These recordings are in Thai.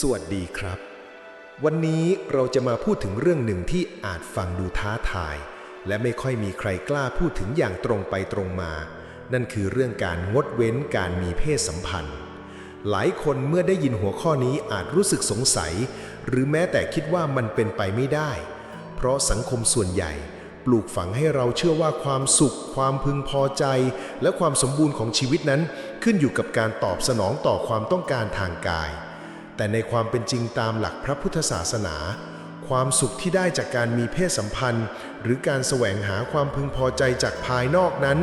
สวัสดีครับ วันนี้เราจะมาพูดถึงเรื่องหนึ่งที่อาจฟังดูท้าทาย และไม่ค่อยมีใครกล้าพูดถึงอย่างตรงไปตรงมา นั่นคือเรื่องการงดเว้นการมีเพศสัมพันธ์ หลายคนเมื่อได้ยินหัวข้อนี้อาจรู้สึกสงสัย หรือแม้แต่คิดว่ามันเป็นไปไม่ได้ เพราะสังคมส่วนใหญ่ ปลูกฝังให้เราเชื่อว่าความสุข ความพึงพอใจ และความสมบูรณ์ของชีวิตนั้น ขึ้นอยู่กับการตอบสนองต่อความต้องการทางกาย แต่ในความเป็นจริงตามหลักพระพุทธศาสนา ความสุขที่ได้จากการมีเพศสัมพันธ์ หรือการแสวงหาความพึงพอใจจากภายนอกนั้น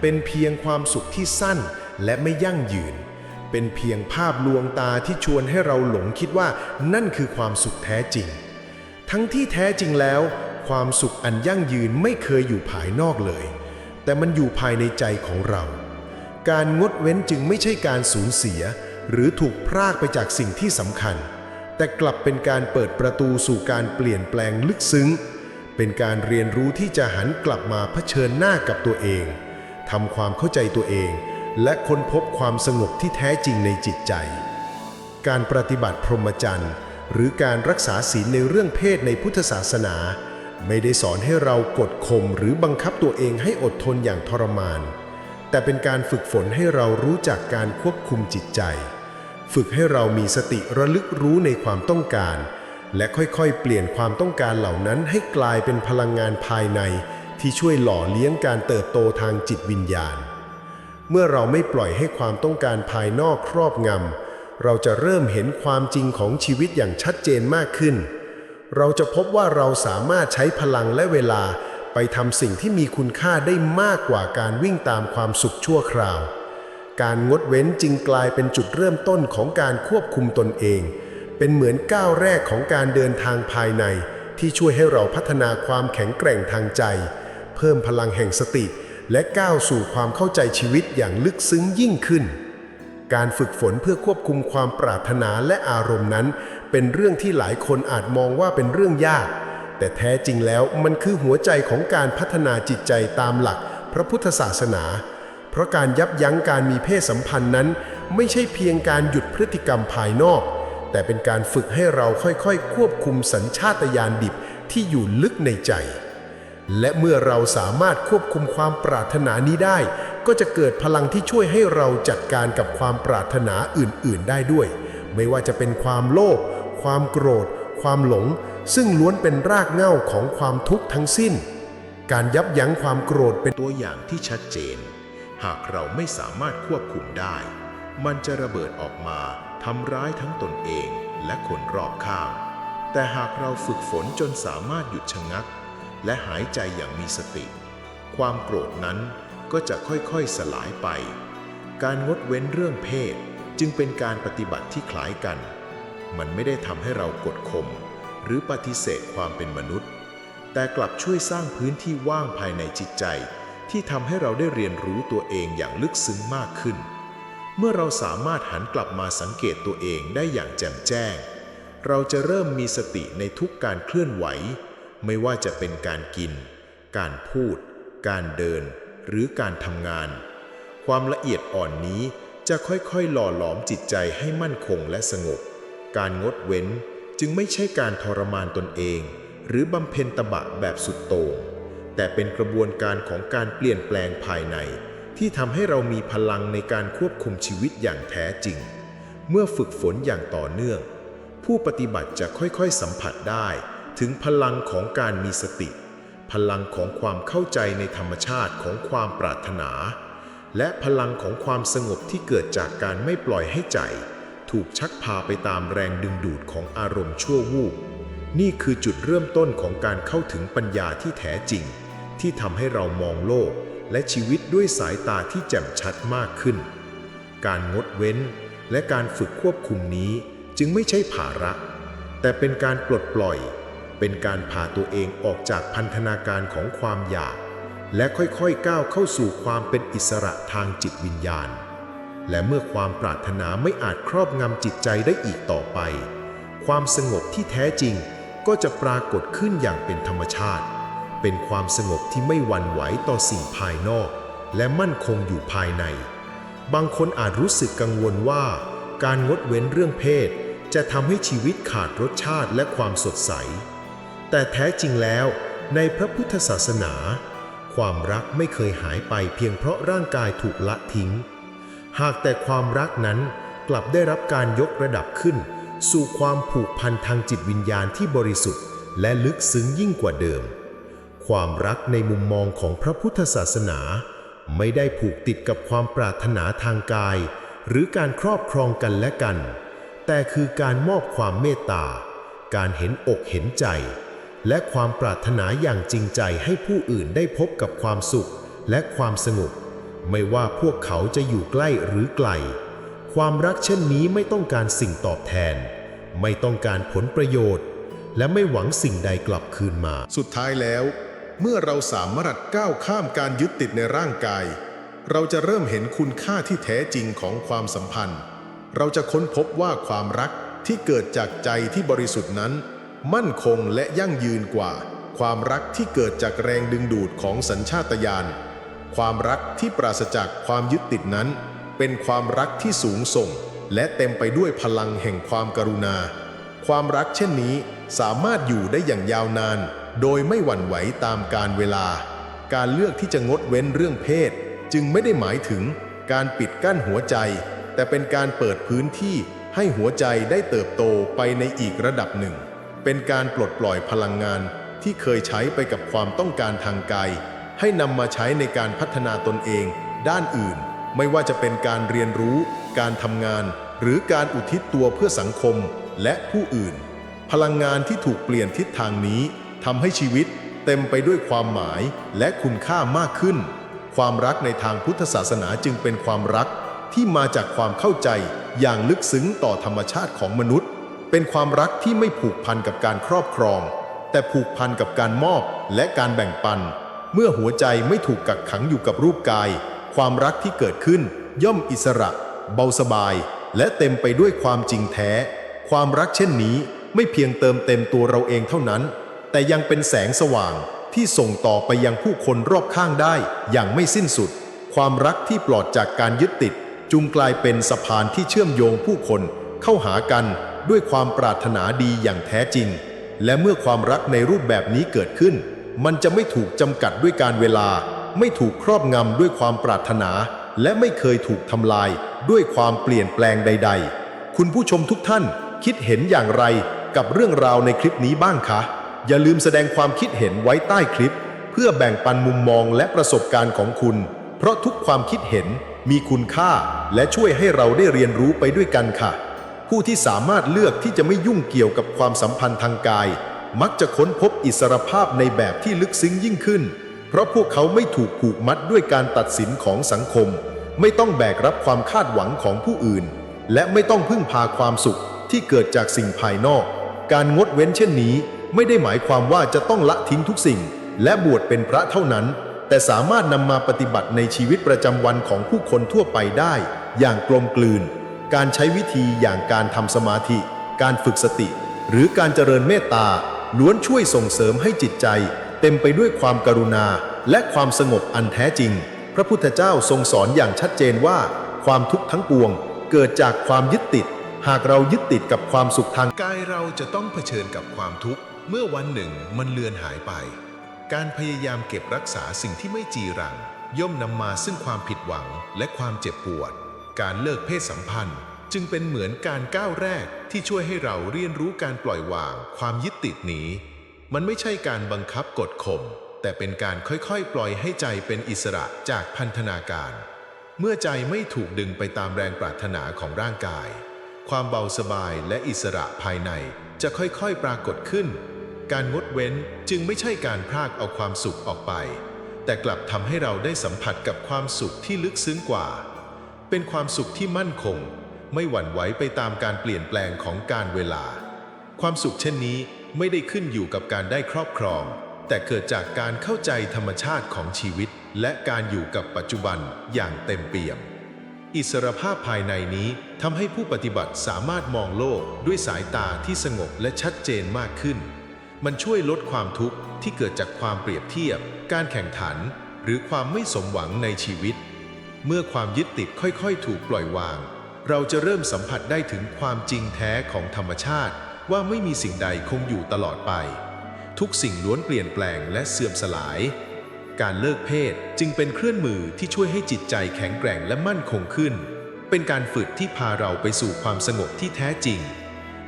เป็นเพียงความสุขที่สั้นและไม่ยั่งยืน เป็นเพียงภาพลวงตาที่ชวนให้เราหลงคิดว่านั่นคือความสุขแท้จริง ทั้งที่แท้จริงแล้ว ความสุขอันยั่งยืนไม่เคยอยู่ภายนอกเลย แต่มันอยู่ภายในใจของเรา การงดเว้นจึงไม่ใช่การสูญเสีย หรือถูกพรากไปจากสิ่งที่สำคัญ แต่กลับเป็นการเปิดประตูสู่การเปลี่ยนแปลงลึกซึ้ง เป็นการเรียนรู้ที่จะหันกลับมาเผชิญหน้ากับตัวเองทำความเข้าใจตัวเอง และค้นพบความสงบที่แท้จริงในจิตใจ การปฏิบัติพรหมจรรย์หรือการรักษาศีลในเรื่องเพศในพุทธศาสนา ไม่ได้สอนให้เรากดข่มหรือบังคับตัวเองให้อดทนอย่างทรมาน แต่เป็นการฝึกฝนให้เรารู้จักการควบคุมจิตใจ ฝึกให้เรามีสติระลึกรู้ในความต้องการ และค่อยๆ เปลี่ยนความต้องการเหล่านั้นให้กลายเป็นพลังงานภายใน ที่ช่วยหล่อเลี้ยงการเติบโตทางจิตวิญญาณ เมื่อเราไม่ปล่อยให้ความต้องการภายนอกครอบงำเราจะเริ่มเห็นความจริงของชีวิตอย่างชัดเจนมากขึ้น เราจะพบว่าเราสามารถใช้พลังและเวลาไปทำสิ่งที่มีคุณค่าได้มากกว่าการวิ่งตามความสุขชั่วคราว การงดเว้นจึงกลายเป็นจุดเริ่มต้นของการควบคุมตนเอง เป็นเหมือนก้าวแรกของการเดินทางภายใน ที่ช่วยให้เราพัฒนาความแข็งแกร่งทางใจ เพิ่มพลังแห่งสติ และก้าวสู่ความเข้าใจชีวิตอย่างลึกซึ้งยิ่งขึ้น การฝึกฝนเพื่อควบคุมความปรารถนาและอารมณ์นั้น เป็นเรื่องที่หลายคนอาจมองว่าเป็นเรื่องยาก แต่แท้จริงแล้วมันคือหัวใจของการพัฒนาจิตใจตามหลักพระพุทธศาสนา เพราะการยับยั้งการมีเพศสัมพันธ์นั้น ไม่ใช่เพียงการหยุดพฤติกรรมภายนอก แต่เป็นการฝึกให้เราค่อยๆ ควบคุมสัญชาตญาณดิบที่อยู่ลึกในใจ และเมื่อเราสามารถควบคุมความปรารถนานี้ได้ ก็จะเกิดพลังที่ช่วยให้เราจัดการกับความปรารถนาอื่นๆ ได้ด้วย ไม่ว่าจะเป็นความโลภความโกรธ ความหลง ซึ่งล้วนเป็นรากเหง้าของความทุกข์ทั้งสิ้น การยับยั้งความโกรธเป็นตัวอย่างที่ชัดเจน หากเราไม่สามารถควบคุมได้ มันจะระเบิดออกมาทำร้ายทั้งตนเองและคนรอบข้าง แต่หากเราฝึกฝนจนสามารถหยุดชะงัก และหายใจอย่างมีสติ ความโกรธนั้นก็จะค่อยๆสลายไป การงดเว้นเรื่องเพศจึงเป็นการปฏิบัติที่คล้ายกัน มันไม่ได้ทำให้เรากดข่มหรือปฏิเสธความเป็นมนุษย์ แต่กลับช่วยสร้างพื้นที่ว่างภายในจิตใจ ที่ทำให้เราได้เรียนรู้ตัวเองอย่างลึกซึ้งมากขึ้น เมื่อเราสามารถหันกลับมาสังเกตตัวเองได้อย่างแจ่มแจ้ง เราจะเริ่มมีสติในทุกการเคลื่อนไหว ไม่ว่าจะเป็นการกิน การพูด การเดิน หรือการทำงาน ความละเอียดอ่อนนี้จะค่อยๆ หล่อหลอมจิตใจให้มั่นคงและสงบ การงดเว้นจึงไม่ใช่การทรมานตนเอง หรือบำเพ็ญตบะแบบสุดโต่ง แต่เป็นกระบวนการของการเปลี่ยนแปลงภายใน ที่ทำให้เรามีพลังในการควบคุมชีวิตอย่างแท้จริง เมื่อฝึกฝนอย่างต่อเนื่อง ผู้ปฏิบัติจะค่อยๆสัมผัสได้ ถึงพลังของการมีสติ พลังของความเข้าใจในธรรมชาติของความปรารถนา และพลังของความสงบที่เกิดจากการไม่ปล่อยให้ใจ ถูกชักพาไปตามแรงดึงดูดของอารมณ์ชั่ววูบ นี่คือจุดเริ่มต้นของการเข้าถึงปัญญาที่แท้จริง ที่ทำให้เรามองโลกและชีวิตด้วยสายตาที่แจ่มชัดมากขึ้น การงดเว้นและการฝึกควบคุมนี้จึงไม่ใช่ภาระ แต่เป็นการปลดปล่อย เป็นการพาตัวเองออกจากพันธนาการของความอยาก และค่อยๆก้าวเข้าสู่ความเป็นอิสระทางจิตวิญญาณ และเมื่อความปรารถนาไม่อาจครอบงำจิตใจได้อีกต่อไป ความสงบที่แท้จริง ก็จะปรากฏขึ้นอย่างเป็นธรรมชาติ เป็นความสงบที่ไม่หวั่นไหวต่อสิ่งภายนอก และมั่นคงอยู่ภายใน บางคนอาจรู้สึกกังวลว่า การงดเว้นเรื่องเพศ จะทำให้ชีวิตขาดรสชาติและความสดใส แต่แท้จริงแล้ว ในพระพุทธศาสนา ความรักไม่เคยหายไปเพียงเพราะร่างกายถูกละทิ้ง หากแต่ความรักนั้นกลับได้รับการยกระดับขึ้น สู่ความผูกพันทางจิตวิญญาณที่บริสุทธิ์ และลึกซึ้งยิ่งกว่าเดิม ความรักในมุมมองของพระพุทธศาสนา ไม่ได้ผูกติดกับความปรารถนาทางกาย หรือการครอบครองกันและกัน แต่คือการมอบความเมตตา การเห็นอกเห็นใจ และความปรารถนาอย่างจริงใจให้ผู้อื่นได้พบกับความสุขและความสงบไม่ว่าพวกเขาจะอยู่ใกล้หรือไกล ความรักเช่นนี้ไม่ต้องการสิ่งตอบแทน ไม่ต้องการผลประโยชน์ และไม่หวังสิ่งใดกลับคืนมา สุดท้ายแล้ว เมื่อเราสามารถก้าวข้ามการยึดติดในร่างกาย เราจะเริ่มเห็นคุณค่าที่แท้จริงของความสัมพันธ์ เราจะค้นพบว่าความรักที่เกิดจากใจที่บริสุทธิ์นั้น มั่นคงและยั่งยืนกว่า ความรักที่เกิดจากแรงดึงดูดของสัญชาตญาณความรักที่ปราศจากความยึดติดนั้น เป็นความรักที่สูงส่ง และเต็มไปด้วยพลังแห่งความกรุณา ความรักเช่นนี้สามารถอยู่ได้อย่างยาวนาน โดยไม่หวั่นไหวตามกาลเวลา การเลือกที่จะงดเว้นเรื่องเพศ จึงไม่ได้หมายถึงการปิดกั้นหัวใจ แต่เป็นการเปิดพื้นที่ให้หัวใจได้เติบโตไปในอีกระดับหนึ่ง เป็นการปลดปล่อยพลังงานที่เคยใช้ไปกับความต้องการทางกาย ให้นำมาใช้ในการพัฒนาตนเองด้านอื่น ไม่ว่าจะเป็นการเรียนรู้ การทำงาน หรือการอุทิศตัวเพื่อสังคมและผู้อื่น พลังงานที่ถูกเปลี่ยนทิศทางนี้ทำให้ชีวิตเต็มไปด้วยความหมายและคุณค่ามากขึ้น ความรักในทางพุทธศาสนาจึงเป็นความรักที่มาจากความเข้าใจอย่างลึกซึ้งต่อธรรมชาติของมนุษย์ เป็นความรักที่ไม่ผูกพันกับการครอบครอง แต่ผูกพันกับการมอบและการแบ่งปัน เมื่อหัวใจไม่ถูกกักขังอยู่กับรูปกาย ความรักที่เกิดขึ้น ย่อมอิสระ เบาสบาย และเต็มไปด้วยความจริงแท้ ความรักเช่นนี้ไม่เพียงเติมเต็มตัวเราเองเท่านั้น แต่ยังเป็นแสงสว่างที่ส่งต่อไปยังผู้คนรอบข้างได้อย่างไม่สิ้นสุด ความรักที่ปลอดจากการยึดติดจุงกลายเป็นสะพานที่เชื่อมโยงผู้คนเข้าหากันด้วยความปรารถนาดีอย่างแท้จริง และเมื่อความรักในรูปแบบนี้เกิดขึ้น มันจะไม่ถูกจำกัดด้วยการเวลา ไม่ถูกครอบงำด้วยความปรารถนา และไม่เคยถูกทำลายด้วยความเปลี่ยนแปลงใด ๆ คุณผู้ชมทุกท่านคิดเห็นอย่างไรกับเรื่องราวในคลิปนี้บ้างคะ อย่าลืมแสดงความคิดเห็นไว้ใต้คลิป เพื่อแบ่งปันมุมมองและประสบการณ์ของคุณ เพราะทุกความคิดเห็นมีคุณค่า และช่วยให้เราได้เรียนรู้ไปด้วยกันค่ะ ผู้ที่สามารถเลือกที่จะไม่ยุ่งเกี่ยวกับความสัมพันธ์ทางกาย มักจะค้นพบอิสรภาพในแบบที่ลึกซึ้งยิ่งขึ้น เพราะพวกเขาไม่ถูกผูกมัดด้วยการตัดสินของสังคม ไม่ต้องแบกรับความคาดหวังของผู้อื่น และไม่ต้องพึ่งพาความสุขที่เกิดจากสิ่งภายนอก การงดเว้นเช่นนี้ ไม่ได้หมายความว่าจะต้องละทิ้งทุกสิ่ง และบวชเป็นพระเท่านั้น แต่สามารถนำมาปฏิบัติในชีวิตประจำวันของผู้คนทั่วไปได้ อย่างกลมกลืน การใช้วิธีอย่างการทำสมาธิ การฝึกสติ หรือการเจริญเมตตา ล้วนช่วยส่งเสริมให้จิตใจ เต็มไปด้วยความกรุณาและความสงบอันแท้จริง พระพุทธเจ้าทรงสอนอย่างชัดเจนว่า ความทุกข์ทั้งปวง เกิดจากความยึดติด หากเรายึดติดกับความสุขทางกายเราจะต้องเผชิญกับความทุกข์เมื่อวันหนึ่งมันเลือนหายไป การพยายามเก็บรักษาสิ่งที่ไม่จีรัง ย่อมนำมาซึ่งความผิดหวังและความเจ็บปวด การเลิกเพศสัมพันธ์ จึงเป็นเหมือนการก้าวแรกที่ช่วยให้เราเรียนรู้การปล่อยวาง ความยึดติดนี้ มันไม่ใช่การบังคับกดข่มแต่เป็นการค่อยๆ ปล่อยให้ใจเป็นอิสระจากพันธนาการ เมื่อใจไม่ถูกดึงไปตามแรงปรารถนาของร่างกาย ความเบาสบายและอิสระภายในจะค่อยๆ ปรากฏขึ้น การงดเว้นจึงไม่ใช่การพรากเอาความสุขออกไป แต่กลับทำให้เราได้สัมผัสกับความสุขที่ลึกซึ้งกว่า เป็นความสุขที่มั่นคง ไม่หวั่นไหวไปตามการเปลี่ยนแปลงของการเวลา ความสุขเช่นนี้ไม่ได้ขึ้นอยู่กับการได้ครอบครอง แต่เกิดจากการเข้าใจธรรมชาติของชีวิต และการอยู่กับปัจจุบันอย่างเต็มเปี่ยม อิสรภาพภายในนี้ทำให้ผู้ปฏิบัติสามารถมองโลกด้วยสายตาที่สงบและชัดเจนมากขึ้น มันช่วยลดความทุกข์ที่เกิดจากความเปรียบเทียบ การแข่งขัน หรือความไม่สมหวังในชีวิต เมื่อความยึดติดค่อยๆ ถูกปล่อยวาง เราจะเริ่มสัมผัสได้ถึงความจริงแท้ของธรรมชาติ ว่าไม่มีสิ่งใดคงอยู่ตลอดไป ทุกสิ่งล้วนเปลี่ยนแปลงและเสื่อมสลาย การเลิกเพศจึงเป็นเครื่องมือที่ช่วยให้จิตใจแข็งแกร่งและมั่นคงขึ้น เป็นการฝึกที่พาเราไปสู่ความสงบที่แท้จริง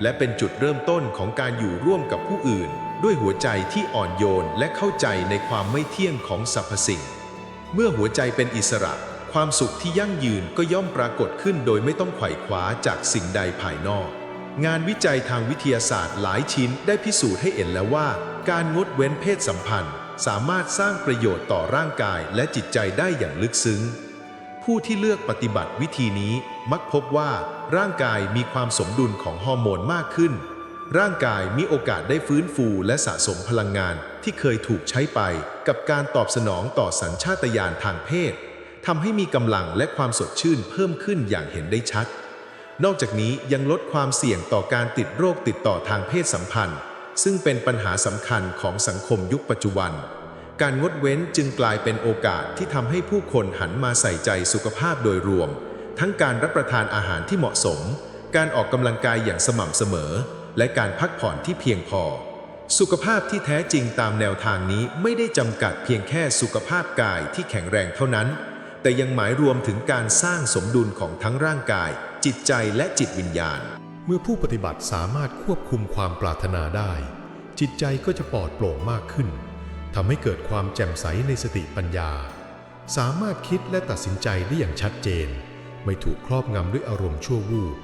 และเป็นจุดเริ่มต้นของการอยู่ร่วมกับผู้อื่น ด้วยหัวใจที่อ่อนโยนและเข้าใจในความไม่เที่ยงของสรรพสิ่ง เมื่อหัวใจเป็นอิสระ ความสุขที่ยั่งยืนก็ย่อมปรากฏขึ้นโดยไม่ต้องไขว่คว้าจากสิ่งใดภายนอก งานวิจัยทางวิทยาศาสตร์หลายชิ้นได้พิสูจน์ให้เห็นแล้วว่า การงดเว้นเพศสัมพันธ์ สามารถสร้างประโยชน์ต่อร่างกายและจิตใจได้อย่างลึกซึ้ง ผู้ที่เลือกปฏิบัติวิธีนี้มักพบว่า ร่างกายมีความสมดุลของฮอร์โมนมากขึ้น ร่างกายมีโอกาสได้ฟื้นฟูและสะสมพลังงานที่เคยถูกใช้ไป กับการตอบสนองต่อสัญชาตญาณทางเพศ ทำให้มีกำลังและความสดชื่นเพิ่มขึ้นอย่างเห็นได้ชัด นอกจากนี้ยังลดความเสี่ยงต่อการติดโรคติดต่อทางเพศสัมพันธ์ ซึ่งเป็นปัญหาสำคัญของสังคมยุคปัจจุบัน การงดเว้นจึงกลายเป็นโอกาสที่ทำให้ผู้คนหันมาใส่ใจสุขภาพโดยรวม ทั้งการรับประทานอาหารที่เหมาะสม การออกกำลังกายอย่างสม่ำเสมอ และการพักผ่อนที่เพียงพอสุขภาพที่แท้จริงตามแนวทางนี้ไม่ได้จำกัดเพียงแค่สุขภาพกายที่แข็งแรงเท่านั้น แต่ยังหมายรวมถึงการสร้างสมดุลของทั้งร่างกาย จิตใจและจิตวิญญาณ เมื่อผู้ปฏิบัติสามารถควบคุมความปรารถนาได้ จิตใจก็จะปลอดโปร่งมากขึ้นทำให้เกิดความแจ่มใสในสติปัญญา สามารถคิดและตัดสินใจได้อย่างชัดเจน ไม่ถูกครอบงำด้วยอารมณ์ชั่ววูบ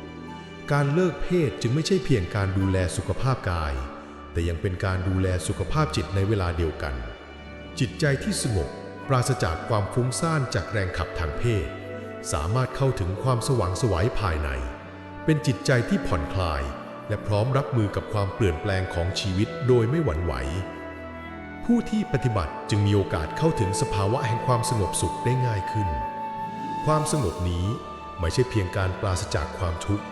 การเลิกเพศจึงไม่ใช่เพียงการดูแลสุขภาพกาย แต่ยังเป็นการดูแลสุขภาพจิตในเวลาเดียวกัน จิตใจที่สงบ ปราศจากความฟุ้งซ่านจากแรงขับทางเพศ สามารถเข้าถึงความสว่างสวัยภายใน เป็นจิตใจที่ผ่อนคลาย และพร้อมรับมือกับความเปลี่ยนแปลงของชีวิตโดยไม่หวั่นไหว ผู้ที่ปฏิบัติจึงมีโอกาสเข้าถึงสภาวะแห่งความสงบสุขได้ง่ายขึ้น ความสงบนี้ไม่ใช่เพียงการปราศจากความทุกข์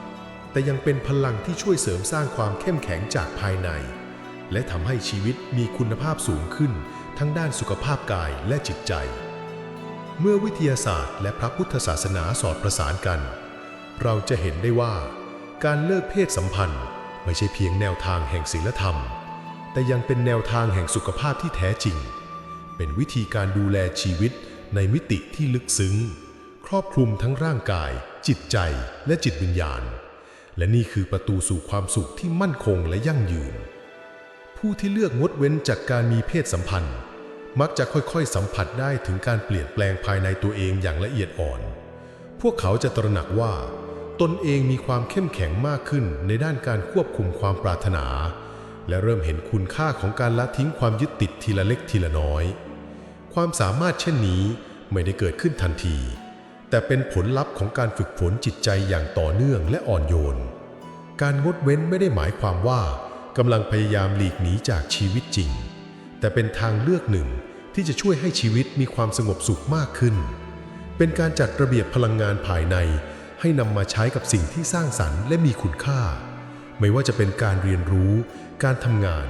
แต่ยังเป็นพลังที่ช่วยเสริมสร้างความเข้มแข็งจากภายใน และทำให้ชีวิตมีคุณภาพสูงขึ้น ทั้งด้านสุขภาพกายและจิตใจ เมื่อวิทยาศาสตร์และพระพุทธศาสนาสอดประสานกัน เราจะเห็นได้ว่า การเลิกเพศสัมพันธ์ไม่ใช่เพียงแนวทางแห่งศีลธรรม แต่ยังเป็นแนวทางแห่งสุขภาพที่แท้จริง เป็นวิธีการดูแลชีวิตในมิติที่ลึกซึ้ง ครอบคลุมทั้งร่างกาย จิตใจและจิตวิญญาณ และนี่คือประตูสู่ความสุขที่มั่นคงและยั่งยืน ผู้ที่เลือกงดเว้นจากการมีเพศสัมพันธ์ มักจะค่อยๆ สัมผัสได้ถึงการเปลี่ยนแปลงภายในตัวเองอย่างละเอียดอ่อน พวกเขาจะตระหนักว่า ตนเองมีความเข้มแข็งมากขึ้นในด้านการควบคุมความปรารถนา และเริ่มเห็นคุณค่าของการละทิ้งความยึดติดทีละเล็กทีละน้อย ความสามารถเช่นนี้ไม่ได้เกิดขึ้นทันที แต่เป็นผลลัพธ์ของการฝึกฝนจิตใจอย่างต่อเนื่องและอ่อนโยน การงดเว้นไม่ได้หมายความว่า กำลังพยายามหลีกหนีจากชีวิตจริง แต่เป็นทางเลือกหนึ่งที่จะช่วยให้ชีวิตมีความสงบสุขมากขึ้น เป็นการจัดระเบียบพลังงานภายใน ให้นำมาใช้กับสิ่งที่สร้างสรรค์และมีคุณค่า ไม่ว่าจะเป็นการเรียนรู้ การทำงาน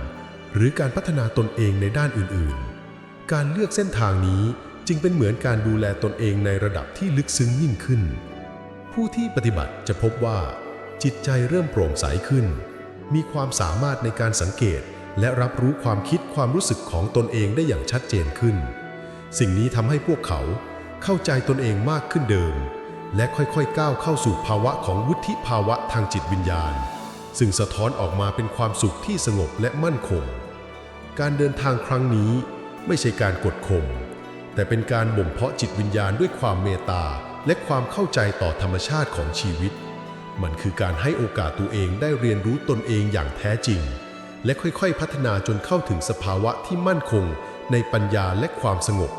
หรือการพัฒนาตนเองในด้านอื่นๆ การเลือกเส้นทางนี้จึงเป็นเหมือนการดูแลตนเองในระดับที่ลึกซึ้งยิ่งขึ้น ผู้ที่ปฏิบัติจะพบว่า จิตใจเริ่มโปร่งใสขึ้น มีความสามารถในการสังเกต และรับรู้ความคิดความรู้สึกของตนเองได้อย่างชัดเจนขึ้น สิ่งนี้ทำให้พวกเขาเข้าใจตนเองมากขึ้นเดิม และค่อยๆก้าวเข้าสู่ภาวะของวุฒิภาวะทางจิตวิญญาณ ซึ่งสะท้อนออกมาเป็นความสุขที่สงบและมั่นคง การเดินทางครั้งนี้ไม่ใช่การกดข่มแต่เป็นการบ่มเพาะจิตวิญญาณด้วยความเมตตาและความเข้าใจต่อธรรมชาติของชีวิต มันคือการให้โอกาสตัวเองได้เรียนรู้ตนเองอย่างแท้จริง และค่อยๆ พัฒนาจนเข้าถึงสภาวะที่มั่นคง ในปัญญาและความสงบ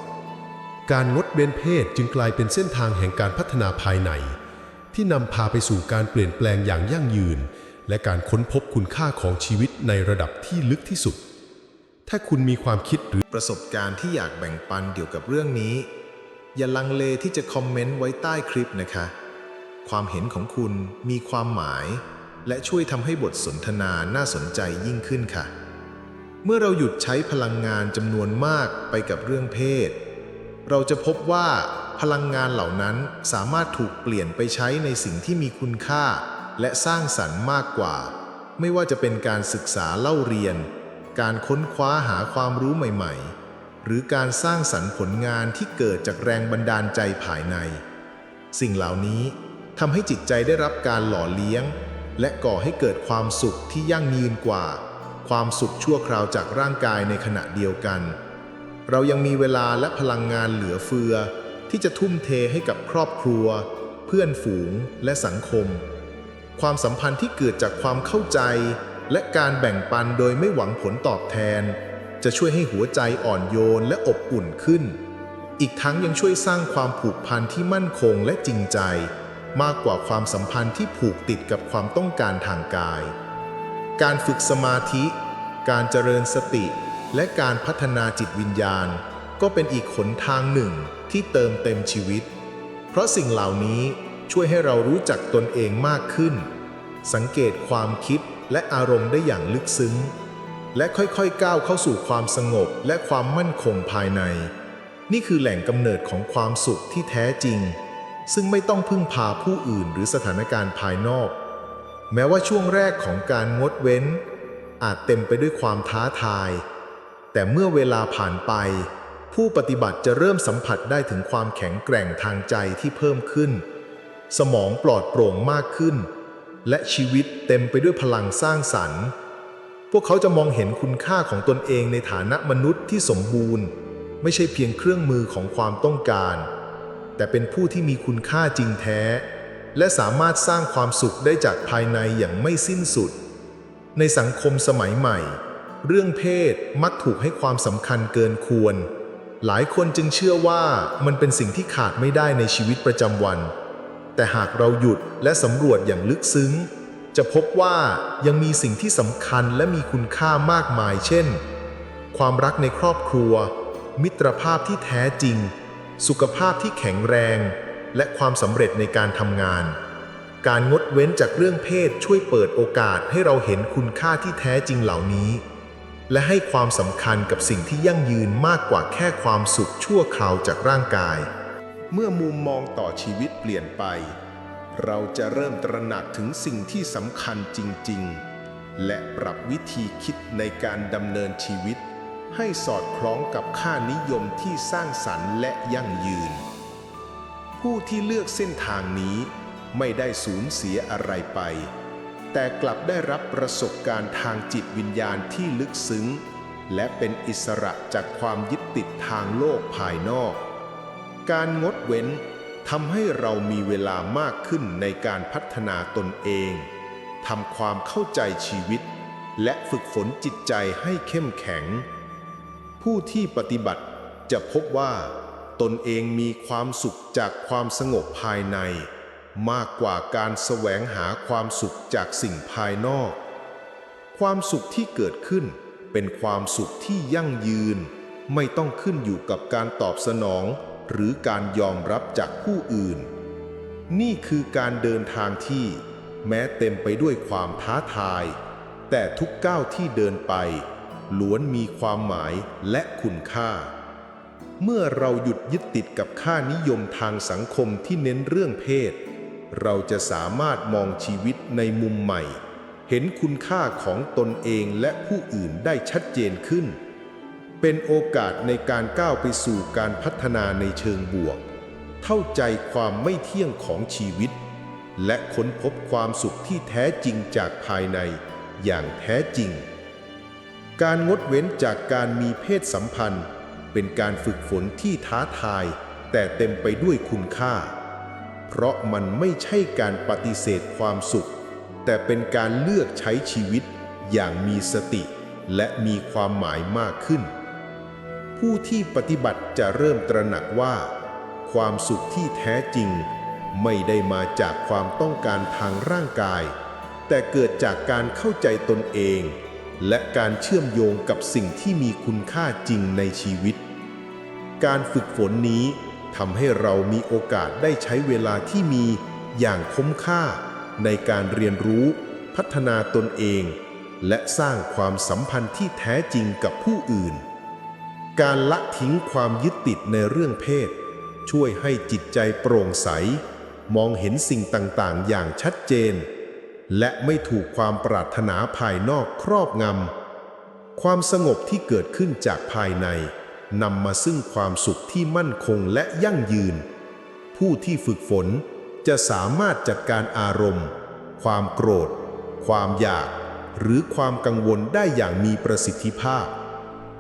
การงดเว้นเพศจึงกลายเป็นเส้นทางแห่งการพัฒนาภายใน ที่นำพาไปสู่การเปลี่ยนแปลงอย่างยั่งยืน และการค้นพบคุณค่าของชีวิตในระดับที่ลึกที่สุด ถ้าคุณมีความคิดหรือประสบการณ์ที่อยากแบ่งปันเกี่ยวกับเรื่องนี้ อย่าลังเลที่จะคอมเมนต์ไว้ใต้คลิปนะคะ ความเห็นของคุณมีความหมาย และช่วยทำให้บทสนทนาน่าสนใจยิ่งขึ้นค่ะ เมื่อเราหยุดใช้พลังงานจำนวนมากไปกับเรื่องเพศ เราจะพบว่าพลังงานเหล่านั้นสามารถถูกเปลี่ยนไปใช้ในสิ่งที่มีคุณค่า และสร้างสรรค์มากกว่า ไม่ว่าจะเป็นการศึกษาเล่าเรียน การค้นคว้าหาความรู้ใหม่ ๆ หรือการสร้างสรรค์ผลงานที่เกิดจากแรงบันดาลใจภายใน สิ่งเหล่านี้ ทำให้จิตใจได้รับการหล่อเลี้ยง และก่อให้เกิดความสุขที่ยั่งยืนกว่า ความสุขชั่วคราวจากร่างกายในขณะเดียวกัน เรายังมีเวลาและพลังงานเหลือเฟือ ที่จะทุ่มเทให้กับครอบครัว เพื่อนฝูงและสังคม ความสัมพันธ์ที่เกิดจากความเข้าใจ และการแบ่งปันโดยไม่หวังผลตอบแทน จะช่วยให้หัวใจอ่อนโยนและอบอุ่นขึ้น อีกทั้งยังช่วยสร้างความผูกพันที่มั่นคงและจริงใจ มากกว่าความสัมพันธ์ที่ผูกติดกับความต้องการทางกาย การฝึกสมาธิ การเจริญสติ และการพัฒนาจิตวิญญาณ ก็เป็นอีกหนทางหนึ่งที่เติมเต็มชีวิต เพราะสิ่งเหล่านี้ช่วยให้เรารู้จักตนเองมากขึ้น สังเกตความคิดและอารมณ์ได้อย่างลึกซึ้ง และค่อยๆก้าวเข้าสู่ความสงบและความมั่นคงภายใน นี่คือแหล่งกำเนิดของความสุขที่แท้จริง ซึ่งไม่ต้องพึ่งพาผู้อื่นหรือสถานการณ์ภายนอก แม้ว่าช่วงแรกของการงดเว้น อาจเต็มไปด้วยความท้าทาย แต่เมื่อเวลาผ่านไป ผู้ปฏิบัติจะเริ่มสัมผัสได้ถึงความแข็งแกร่งทางใจที่เพิ่มขึ้น สมองปลอดโปร่งมากขึ้น และชีวิตเต็มไปด้วยพลังสร้างสรรค์ พวกเขาจะมองเห็นคุณค่าของตนเองในฐานะมนุษย์ที่สมบูรณ์ ไม่ใช่เพียงเครื่องมือของความต้องการ แต่เป็นผู้ที่มีคุณค่าจริงแท้ และสามารถสร้างความสุขได้จากภายในอย่างไม่สิ้นสุด ในสังคมสมัยใหม่ เรื่องเพศมักถูกให้ความสำคัญเกินควร หลายคนจึงเชื่อว่ามันเป็นสิ่งที่ขาดไม่ได้ในชีวิตประจำวัน แต่หากเราหยุดและสำรวจอย่างลึกซึ้ง จะพบว่ายังมีสิ่งที่สำคัญและมีคุณค่ามากมาย เช่น ความรักในครอบครัว มิตรภาพที่แท้จริง สุขภาพที่แข็งแรง และความสำเร็จในการทำงาน การงดเว้นจากเรื่องเพศช่วยเปิดโอกาสให้เราเห็นคุณค่าที่แท้จริงเหล่านี้ และให้ความสำคัญกับสิ่งที่ยั่งยืนมากกว่าแค่ความสุขชั่วคราวจากร่างกาย เมื่อมุมมองต่อชีวิตเปลี่ยนไป เราจะเริ่มตระหนักถึงสิ่งที่สำคัญจริง ๆ และปรับวิธีคิดในการดำเนินชีวิต ให้สอดคล้องกับค่านิยมที่สร้างสรรค์และยั่งยืน ผู้ที่เลือกเส้นทางนี้ไม่ได้สูญเสียอะไรไป แต่กลับได้รับประสบการณ์ทางจิตวิญญาณที่ลึกซึ้ง และเป็นอิสระจากความยึดติดทางโลกภายนอก การงดเว้นทำให้เรามีเวลามากขึ้นในการพัฒนาตนเองทำความเข้าใจชีวิต และฝึกฝนจิตใจให้เข้มแข็ง ผู้ที่ปฏิบัติจะพบว่าตนเองมีความสุขจากความสงบภายใน มากกว่าการแสวงหาความสุขจากสิ่งภายนอก ความสุขที่เกิดขึ้นเป็นความสุขที่ยั่งยืน ไม่ต้องขึ้นอยู่กับการตอบสนอง หรือการยอมรับจากผู้อื่น นี่คือการเดินทางที่แม้เต็มไปด้วยความท้าทาย แต่ทุกก้าวที่เดินไป ล้วนมีความหมายและคุณค่า เมื่อเราหยุดยึดติดกับค่านิยมทางสังคมที่เน้นเรื่องเพศ เราจะสามารถมองชีวิตในมุมใหม่ เห็นคุณค่าของตนเองและผู้อื่นได้ชัดเจนขึ้น เป็นโอกาสในการก้าวไปสู่การพัฒนาในเชิงบวก เข้าใจความไม่เที่ยงของชีวิต และค้นพบความสุขที่แท้จริงจากภายในอย่างแท้จริง การงดเว้นจากการมีเพศสัมพันธ์ เป็นการฝึกฝนที่ท้าทาย แต่เต็มไปด้วยคุณค่า เพราะมันไม่ใช่การปฏิเสธความสุข แต่เป็นการเลือกใช้ชีวิตอย่างมีสติ และมีความหมายมากขึ้น ผู้ที่ปฏิบัติจะเริ่มตระหนักว่า ความสุขที่แท้จริง ไม่ได้มาจากความต้องการทางร่างกาย แต่เกิดจากการเข้าใจตนเอง และการเชื่อมโยงกับสิ่งที่มีคุณค่าจริงในชีวิต การฝึกฝนนี้ทำให้เรามีโอกาสได้ใช้เวลาที่มีอย่างคุ้มค่า ในการเรียนรู้ พัฒนาตนเอง และสร้างความสัมพันธ์ที่แท้จริงกับผู้อื่น การละทิ้งความยึดติดในเรื่องเพศ ช่วยให้จิตใจโปร่งใส มองเห็นสิ่งต่าง ๆ อย่างชัดเจน และไม่ถูกความปรารถนาภายนอกครอบงำ ความสงบที่เกิดขึ้นจากภายในนำมาซึ่งความสุขที่มั่นคงและยั่งยืน ผู้ที่ฝึกฝนจะสามารถจัดการอารมณ์ ความโกรธ ความอยาก หรือความกังวลได้อย่างมีประสิทธิภาพ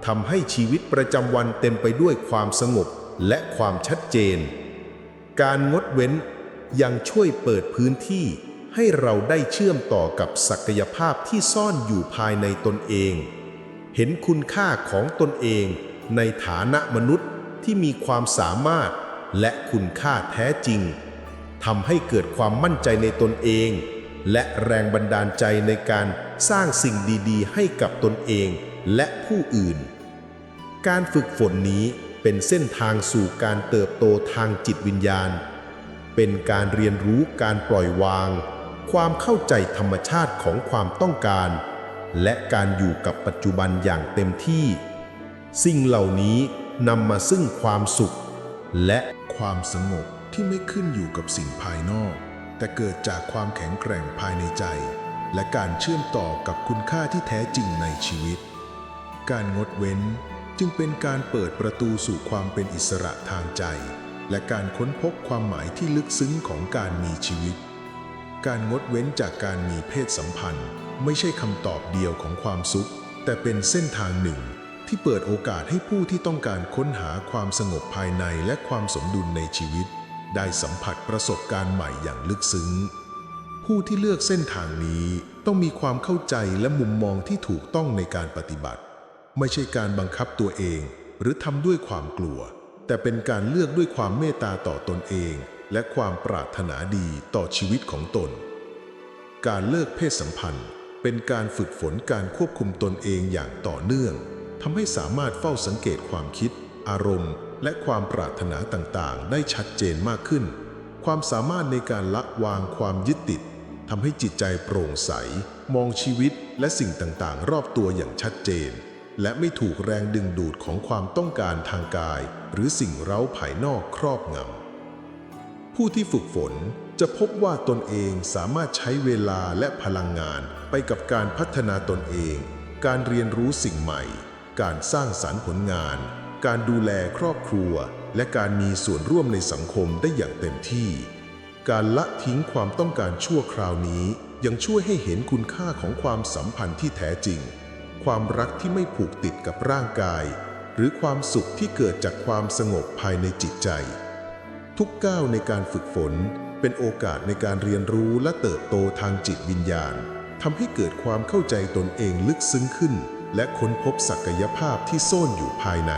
ทำให้ชีวิตประจำวันเต็มไปด้วยความสงบและความชัดเจน การงดเว้นยังช่วยเปิดพื้นที่ ให้เราได้เชื่อมต่อกับศักยภาพที่ซ่อนอยู่ภายในตนเอง เห็นคุณค่าของตนเองในฐานะมนุษย์ที่มีความสามารถและคุณค่าแท้จริงทำให้เกิดความมั่นใจในตนเอง และแรงบันดาลใจในการสร้างสิ่งดีๆ ให้กับตนเองและผู้อื่น การฝึกฝนนี้เป็นเส้นทางสู่การเติบโตทางจิตวิญญาณ เป็นการเรียนรู้การปล่อยวาง ความเข้าใจธรรมชาติของความต้องการ และการอยู่กับปัจจุบันอย่างเต็มที่ สิ่งเหล่านี้นำมาซึ่งความสุข และความสงบที่ไม่ขึ้นอยู่กับสิ่งภายนอก แต่เกิดจากความแข็งแกร่งภายในใจ และการเชื่อมต่อกับคุณค่าที่แท้จริงในชีวิต การงดเว้นจึงเป็นการเปิดประตูสู่ความเป็นอิสระทางใจ และการค้นพบความหมายที่ลึกซึ้งของการมีชีวิต การงดเว้นจากการมีเพศสัมพันธ์ ไม่ใช่คำตอบเดียวของความสุข แต่เป็นเส้นทางหนึ่ง ที่เปิดโอกาสให้ผู้ที่ต้องการค้นหาความสงบภายในและความสมดุลในชีวิต ได้สัมผัสประสบการณ์ใหม่อย่างลึกซึ้ง ผู้ที่เลือกเส้นทางนี้ต้องมีความเข้าใจและมุมมองที่ถูกต้องในการปฏิบัติ ไม่ใช่การบังคับตัวเอง หรือทำด้วยความกลัว แต่เป็นการเลือกด้วยความเมตตาต่อตนเอง และความปรารถนาดีต่อชีวิตของตน การเลิกเพศสัมพันธ์ เป็นการฝึกฝนการควบคุมตนเองอย่างต่อเนื่องทำให้สามารถเฝ้าสังเกตความคิด อารมณ์ และความปรารถนาต่างๆ ได้ชัดเจนมากขึ้น ความสามารถในการละวางความยึดติดทำให้จิตใจโปร่งใส มองชีวิตและสิ่งต่างๆ รอบตัวอย่างชัดเจน และไม่ถูกแรงดึงดูดของความต้องการทางกาย หรือสิ่งเร้าภายนอกครอบงำ ผู้ที่ฝึกฝนจะพบว่าตนเองสามารถใช้เวลาและพลังงานไปกับการพัฒนาตนเอง การเรียนรู้สิ่งใหม่ การสร้างสารรค์ผลงาน การดูแลครอบครัว และการมีส่วนร่วมในสังคมได้อย่างเต็มที่ การละทิ้งความต้องการชั่วคราวนี้ ยังช่วยให้เห็นคุณค่าของความสัมพันธ์ที่แท้จริง ความรักที่ไม่ผูกติดกับร่างกาย หรือความสุขที่เกิดจากความสงบภายในจิตใจ ทุกก้าวในการฝึกฝน เป็นโอกาสในการเรียนรู้และเติบโตทางจิตวิญญาณทำให้เกิดความเข้าใจตนเองลึกซึ้งขึ้น และค้นพบศักยภาพที่ซ่อนอยู่ภายใน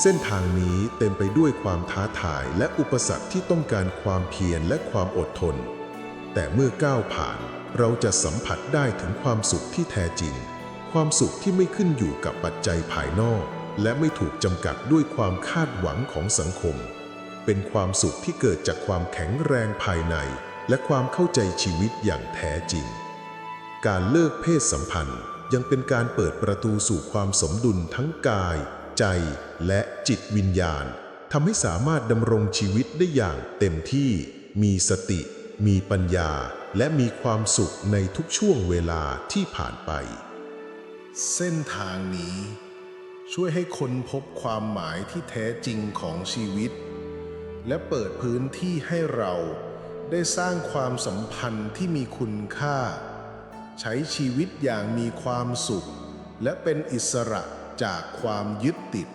เส้นทางนี้เต็มไปด้วยความท้าทายและอุปสรรคที่ต้องการความเพียรและความอดทน แต่เมื่อก้าวผ่าน เราจะสัมผัสได้ถึงความสุขที่แท้จริง ความสุขที่ไม่ขึ้นอยู่กับปัจจัยภายนอก และไม่ถูกจำกัดด้วยความคาดหวังของสังคม เป็นความสุขที่เกิดจากความแข็งแรงภายใน และความเข้าใจชีวิตอย่างแท้จริง การเลิกเพศสัมพันธ์ยังเป็นการเปิดประตูสู่ความสมดุลทั้งกาย ใจและจิตวิญญาณทำให้สามารถดำรงชีวิตได้อย่างเต็มที่ มีสติ มีปัญญา และมีความสุขในทุกช่วงเวลาที่ผ่านไป เส้นทางนี้ ช่วยให้คนพบความหมายที่แท้จริงของชีวิต และเปิดพื้นที่ให้เราได้สร้างความสัมพันธ์ที่มีคุณค่า ใช้ชีวิตอย่างมีความสุข และเป็นอิสระจากความยึดติด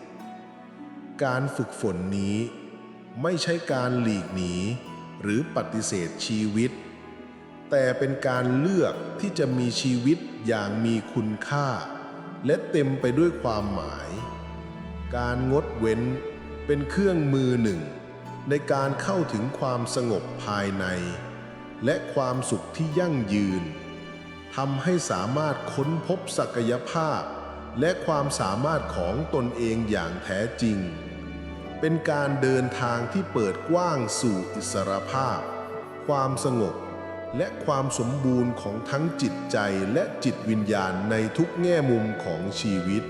การฝึกฝนนี้ ไม่ใช่การหลีกหนีหรือปฏิเสธชีวิต แต่เป็นการเลือกที่จะมีชีวิตอย่างมีคุณค่า และเต็มไปด้วยความหมาย การงดเว้นเป็นเครื่องมือหนึ่ง ในการเข้าถึงความสงบภายใน และความสุขที่ยั่งยืนทำให้สามารถค้นพบศักยภาพ และความสามารถของตนเองอย่างแท้จริง เป็นการเดินทางที่เปิดกว้างสู่อิสรภาพ ความสงบ และความสมบูรณ์ของทั้งจิตใจและจิตวิญญาณในทุกแง่มุมของชีวิต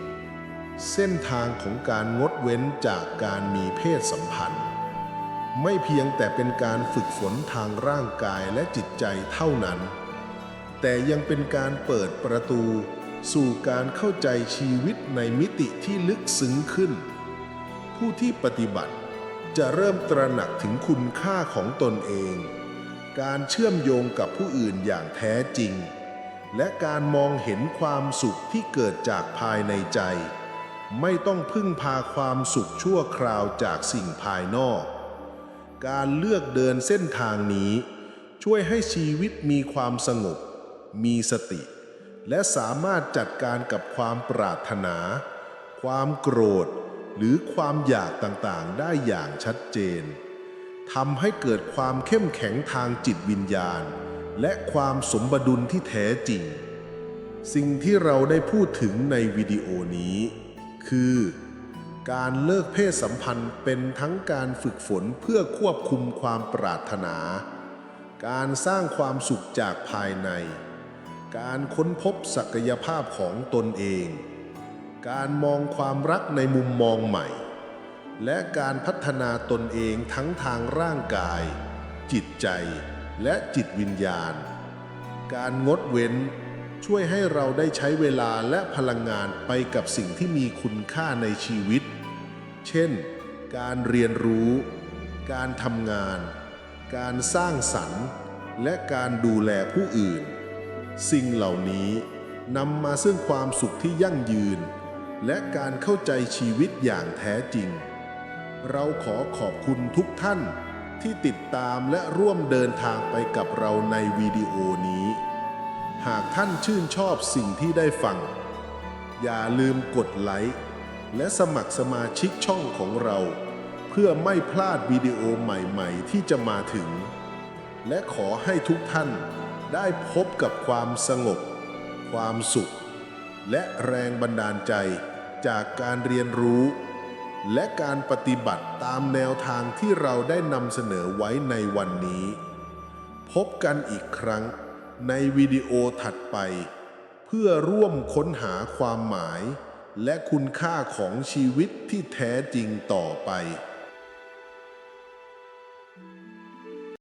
เส้นทางของการงดเว้นจากการมีเพศสัมพันธ์ ไม่เพียงแต่เป็นการฝึกฝนทางร่างกายและจิตใจเท่านั้น แต่ยังเป็นการเปิดประตู สู่การเข้าใจชีวิตในมิติที่ลึกซึ้งขึ้น ผู้ที่ปฏิบัติจะเริ่มตระหนักถึงคุณค่าของตนเอง การเชื่อมโยงกับผู้อื่นอย่างแท้จริง และการมองเห็นความสุขที่เกิดจากภายในใจ ไม่ต้องพึ่งพาความสุขชั่วคราวจากสิ่งภายนอก การเลือกเดินเส้นทางนี้ ช่วยให้ชีวิตมีความสงบ มีสติ และสามารถจัดการกับความปรารถนา ความโกรธ หรือความอยากต่างๆ ได้อย่างชัดเจนทำให้เกิดความเข้มแข็งทางจิตวิญญาณ และความสมดุลที่แท้จริง สิ่งที่เราได้พูดถึงในวิดีโอนี้ คือ การเลิกเพศสัมพันธ์เป็นทั้งการฝึกฝนเพื่อควบคุมความปรารถนา การสร้างความสุขจากภายใน การค้นพบศักยภาพของตนเอง การมองความรักในมุมมองใหม่ และการพัฒนาตนเองทั้งทางร่างกาย จิตใจและจิตวิญญาณ การงดเว้นช่วยให้เราได้ใช้เวลาและพลังงานไปกับสิ่งที่มีคุณค่าในชีวิต เช่น การเรียนรู้ การทำงาน การสร้างสรรค์ และการดูแลผู้อื่น สิ่งเหล่านี้นำมาซึ่งความสุขที่ยั่งยืน และการเข้าใจชีวิตอย่างแท้จริง เราขอขอบคุณทุกท่านที่ติดตามและร่วมเดินทางไปกับเราในวิดีโอนี้ หากท่านชื่นชอบสิ่งที่ได้ฟัง อย่าลืมกดไลค์ และสมัครสมาชิกช่องของเรา เพื่อไม่พลาดวิดีโอใหม่ๆ ที่จะมาถึง และขอให้ทุกท่านได้พบกับความสงบ ความสุข และแรงบันดาลใจจากการเรียนรู้ และการปฏิบัติตามแนวทางที่เราได้นำเสนอไว้ในวันนี้ พบกันอีกครั้งในวิดีโอถัดไป เพื่อร่วมค้นหาความหมาย และคุณค่าของชีวิตที่แท้จริงต่อไป